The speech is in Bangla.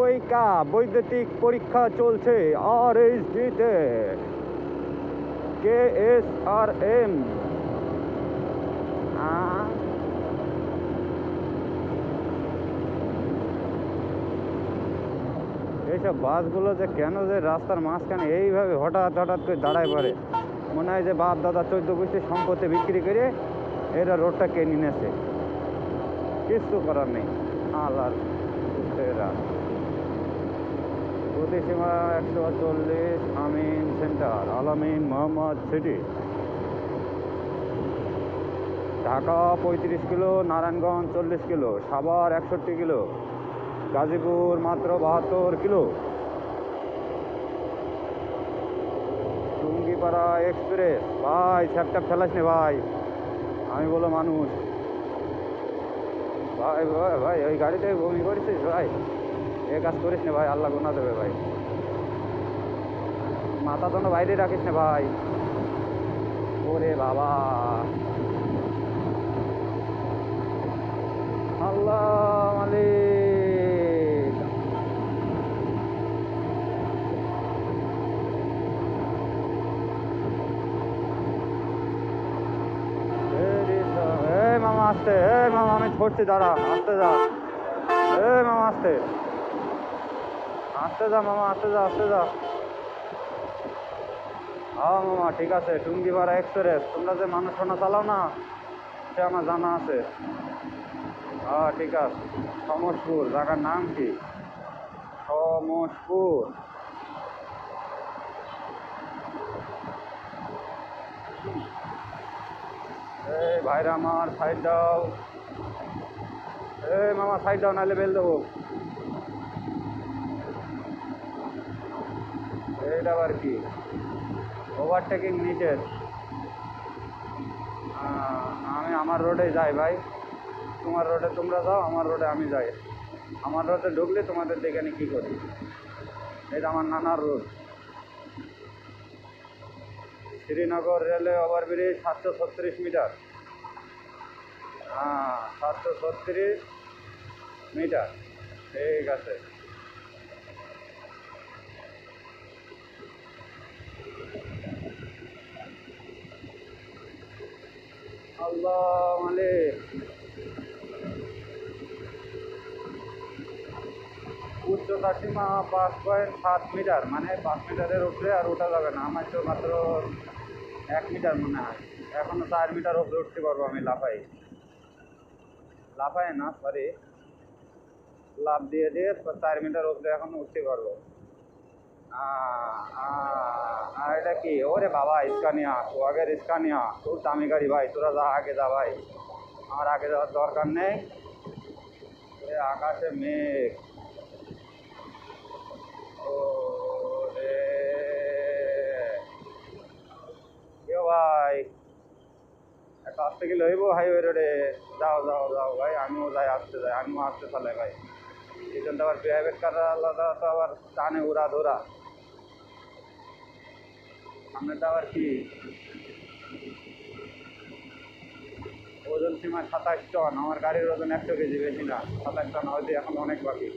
কুইকা বৈদ্যুতিক পরীক্ষা চলছে আর এইচ ডিতে কে এস আর এম এইসব বাসগুলো যে কেন যে রাস্তার মাঝখানে এইভাবে হঠাৎ হঠাৎ করে দাঁড়ায় পড়ে, মনে হয় যে বাপ দাদা চোদ্দ গোষ্ঠীর সম্পত্তি বিক্রি করে এরা রোডটা কিনে নিয়েছে। কিছু করার নেই। আল্লাহর প্রতিসীমা একশো চল্লিশ আমিন সেন্টার, আলামিন মোহাম্মদ সিটি। ঢাকা পঁয়ত্রিশ কিলো, নারায়ণগঞ্জ চল্লিশ কিলো, সাভার একষট্টি কিলো, গাজীপুর মাত্র বাহাত্তর কিলো। টুঙ্গিপাড়া এক্সপ্রেস, ভাই স্যাপট্যাপ ফেলাস নে ভাই। আমি বলো মানুষ। ভাই ভাই ভাই, ওই গাড়িতে বমি করেছিস, ভাই? এ কাজ করিস না ভাই, আল্লাহ গোনা দেবে ভাই। মাথা তো বাইরে রাখিস না ভাই। ওরে বাবা। আল্লাহ মালিক। মামা আসতে এই মামা আমি ছড়ছি দাঁড়া, আসতে যা। মামা আসতে আসতে যা মামা, আসতে যা আসতে যা। হ্যাঁ মামা, ঠিক আছে টুঙ্গিপাড়া এক্সপ্রেস তোমরা যে মানুষ সোনা চালাও না, সে আমার জানা আছে। হ্যাঁ ঠিক আছে। সমসপুর, জায়গার নাম কি? সমসপুর। এই ভাইরা আমার সাইড দাও। এই মামা সাইড দাও, নাহলে বেল দেবো। এইটা আবার কি? ওভারটেকিং নিচের আমি আমার রোডে যাই ভাই। তোমার রোডে তোমরা যাও, আমার রোডে আমি যাই। আমার রোডে ঢুকলে তোমাদের দেখে আমি কী করি। এটা আমার নানার রোড শ্রীনগর রেলওয়ে ওভারব্রিজ সাতশো ছত্রিশ মিটার। হ্যাঁ সাতশো ছত্রিশ মিটার। ঠিক আছে। আল্লাহ মালিক উচ্চতা সীমা পাঁচ পয়েন্ট সাত মিটার মানে পাঁচ মিটারের উপরে আর ওঠা যাবে না। আমার তো মাত্র এক মিটার মনে হয়। এখনও চার মিটার উপরে উঠতে পারব আমি, লাফাই। লাফাই না সরি লাভ দিয়ে দিয়ে চার মিটার উপরে এখনও উঠতে পারব। আর এটা কি? ওরে বাবা স্কানিয়া সোহাগের স্কানিয়া খুব দামি গাড়ি ভাই, তোরা যা আগে যা ভাই। আমার আগে যাওয়ার দরকার নেই। আকাশে মেঘ। ও ভাই। একটা আসতে গেলে হইব হাইওয়ে রোডে যাও যাও যাও ভাই, আমিও যাই, আসতে যাই, আমিও আসতে চালাই ভাই। এই জন্য আবার প্রাইভেট কার আলাদা, তো আবার টানে উড়া ধরা। সামনেটা আবার কি। ওজন সীমা সাতাশ টন, আমার গাড়ির ওজন একশো কেজি বেশি না, সাতাশ টন হয়তো এখন অনেক বাকি।